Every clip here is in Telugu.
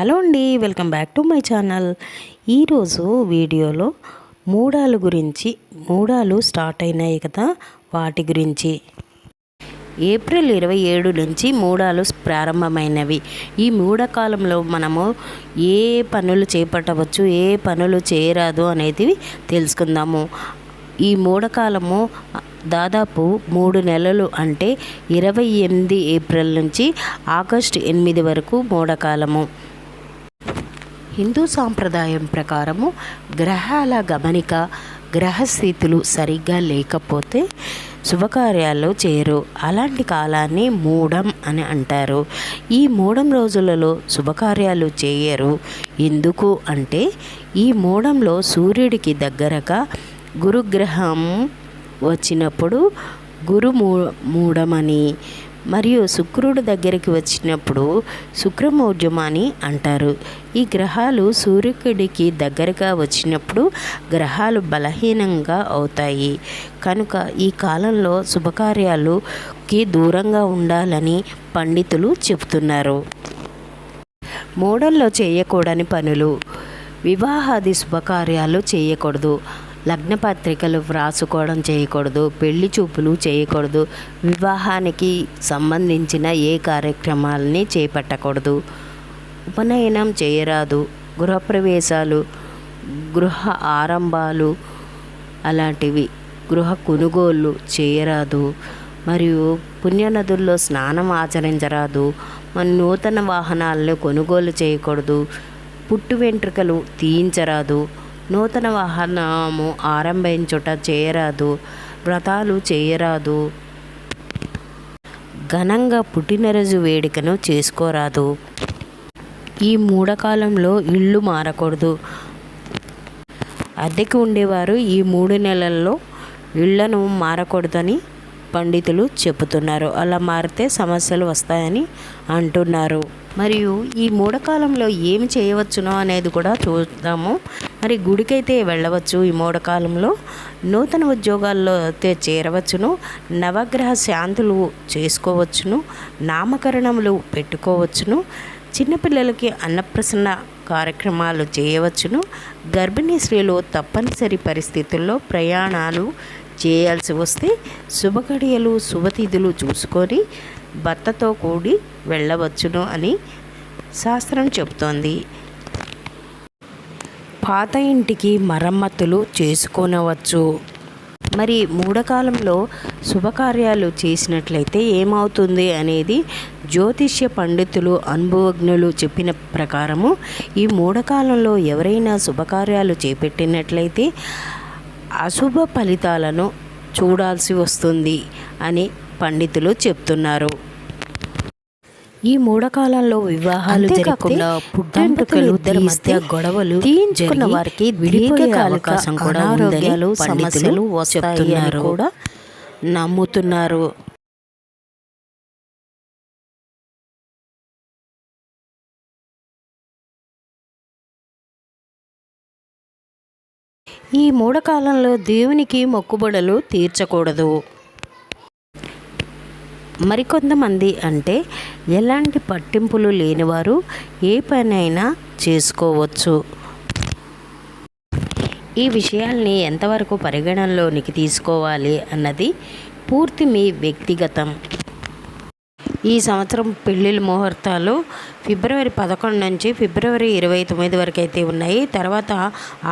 హలో అండి welcome back to my channel. ఈరోజు వీడియోలో మూడాలు గురించి మూడాలు స్టార్ట్ అయినాయి కదా వాటి గురించి. ఏప్రిల్ ఇరవై ఏడు నుంచి మూడాలు ప్రారంభమైనవి. ఈ మూడకాలంలో మనము ఏ పనులు చేపట్టవచ్చు ఏ పనులు చేయరాదు అనేది తెలుసుకుందాము. ఈ మూడకాలము దాదాపు మూడు నెలలు అంటే ఇరవై ఎనిమిది ఏప్రిల్ నుంచి ఆగస్టు ఎనిమిది వరకు మూడకాలము హిందూ సాంప్రదాయం ప్రకారము గ్రహాల గమనిక గ్రహస్థితులు సరిగ్గా లేకపోతే శుభకార్యాలు చేయరు అలాంటి కాలాన్ని మూడం అని అంటారు. ఈ మూడం రోజులలో శుభకార్యాలు చేయరు. ఎందుకు అంటే ఈ మూడంలో సూర్యుడికి దగ్గరగా గురుగ్రహం వచ్చినప్పుడు గురు మూ మూడమని మరియు శుక్రుడు దగ్గరికి వచ్చినప్పుడు శుక్రమౌర్జం అని అంటారు. ఈ గ్రహాలు సూర్యుడికి దగ్గరగా వచ్చినప్పుడు గ్రహాలు బలహీనంగా అవుతాయి. కనుక ఈ కాలంలో శుభకార్యాలుకి దూరంగా ఉండాలని పండితులు చెబుతున్నారు. మూడల్లో చేయకూడని పనులు. వివాహాది శుభకార్యాలు చేయకూడదు. లగ్న పత్రికలు వ్రాసుకోవడం చేయకూడదు పెళ్ళి చూపులు చేయకూడదు వివాహానికి సంబంధించిన ఏ కార్యక్రమాలని చేపట్టకూడదు. ఉపనయనం చేయరాదు. గృహప్రవేశాలు గృహ ఆరంభాలు అలాంటివి గృహ కొనుగోళ్ళు చేయరాదు. మరియు పుణ్యనదుల్లో స్నానం ఆచరించరాదు. మన నూతన వాహనాలను కొనుగోలు చేయకూడదు. పుట్టు వెంట్రుకలు తీయించరాదు. నూతన వాహనము ఆరంభించుట చేయరాదు వ్రతాలు చేయరాదు. ఘనంగా పుట్టినరోజు వేడుకను చేసుకోరాదు. ఈ మూడకాలంలో ఇళ్ళు మారకూడదు. అద్దెకు ఉండేవారు ఈ మూడు నెలల్లో ఇళ్ళను మారకూడదని పండితులు చెబుతున్నారు. అలా మారితే సమస్యలు వస్తాయని అంటున్నారు. మరియు ఈ మూడకాలంలో ఏమి చేయవచ్చునో అనేది కూడా చూద్దాము. మరి గుడికైతే వెళ్ళవచ్చు ఈ మూడకాలంలో. నూతన ఉద్యోగాల్లో అయితే చేరవచ్చును. నవగ్రహ శాంతులు చేసుకోవచ్చును. నామకరణములు పెట్టుకోవచ్చును. చిన్నపిల్లలకి అన్నప్రసన్న కార్యక్రమాలు చేయవచ్చును. గర్భిణీ స్త్రీలు తప్పనిసరి పరిస్థితుల్లో ప్రయాణాలు చేయాల్సి వస్తే శుభగడియలు శుభతిథులు చూసుకొని భర్తతో కూడి వెళ్ళవచ్చును అని శాస్త్రం చెబుతోంది. పాత ఇంటికి మరమ్మతులు చేసుకొనవచ్చు. మరి మూడకాలంలో శుభకార్యాలు చేసినట్లయితే ఏమవుతుంది అనేది జ్యోతిష్య పండితులు అనుభవజ్ఞులు చెప్పిన ప్రకారము ఈ మూడకాలంలో ఎవరైనా శుభకార్యాలు చేపట్టినట్లయితే అశుభ ఫలితాలను చూడాల్సి వస్తుంది అని పండితులు చెప్తున్నారు. ఈ మూడకాలంలో వివాహాలు జరగకుండా పుట్టెంటుకలు ఇద్దరి మధ్య గొడవలు తీయించుకున్న వారికి అవకాశం కూడా ఉందని సమస్యలు వస్తాయని కూడా నమ్ముతున్నారు. ఈ మూడకాలంలో దేవునికి మొక్కుబడులు తీర్చకూడదు. మరికొంతమంది అంటే ఎలాంటి పట్టింపులు లేనివారు ఏ పనైనా చేసుకోవచ్చు. ఈ విషయాల్ని ఎంతవరకు పరిగణనలోనికి తీసుకోవాలి అన్నది పూర్తి మీ వ్యక్తిగతం. ఈ సంవత్సరం పెళ్ళిళ్ళ ముహూర్తాలు ఫిబ్రవరి పదకొండు నుంచి ఫిబ్రవరి ఇరవై తొమ్మిది వరకు అయితే ఉన్నాయి. తర్వాత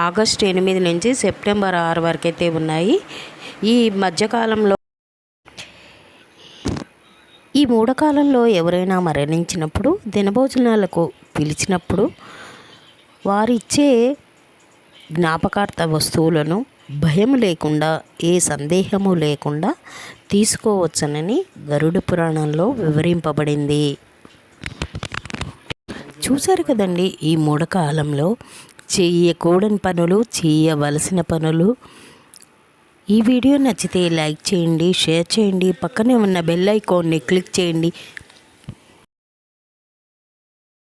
ఆగస్టు ఎనిమిది నుంచి సెప్టెంబర్ ఆరు వరకు అయితే ఉన్నాయి. ఈ మధ్యకాలంలో ఈ మూడకాలంలో ఎవరైనా మరణించినప్పుడు దినభోజనాలకు పిలిచినప్పుడు వారిచ్చే జ్ఞాపకార్థ వస్తువులను భయం లేకుండా ఏ సందేహము లేకుండా తీసుకోవచ్చునని గరుడ పురాణంలో వివరింపబడింది. చూశారు కదండి ఈ మూడకాలంలో చేయకూడని పనులు చేయవలసిన పనులు ఈ వీడియో నచ్చితే లైక్ చేయండి షేర్ చేయండి. పక్కనే ఉన్న బెల్ ఐకాన్ని క్లిక్ చేయండి.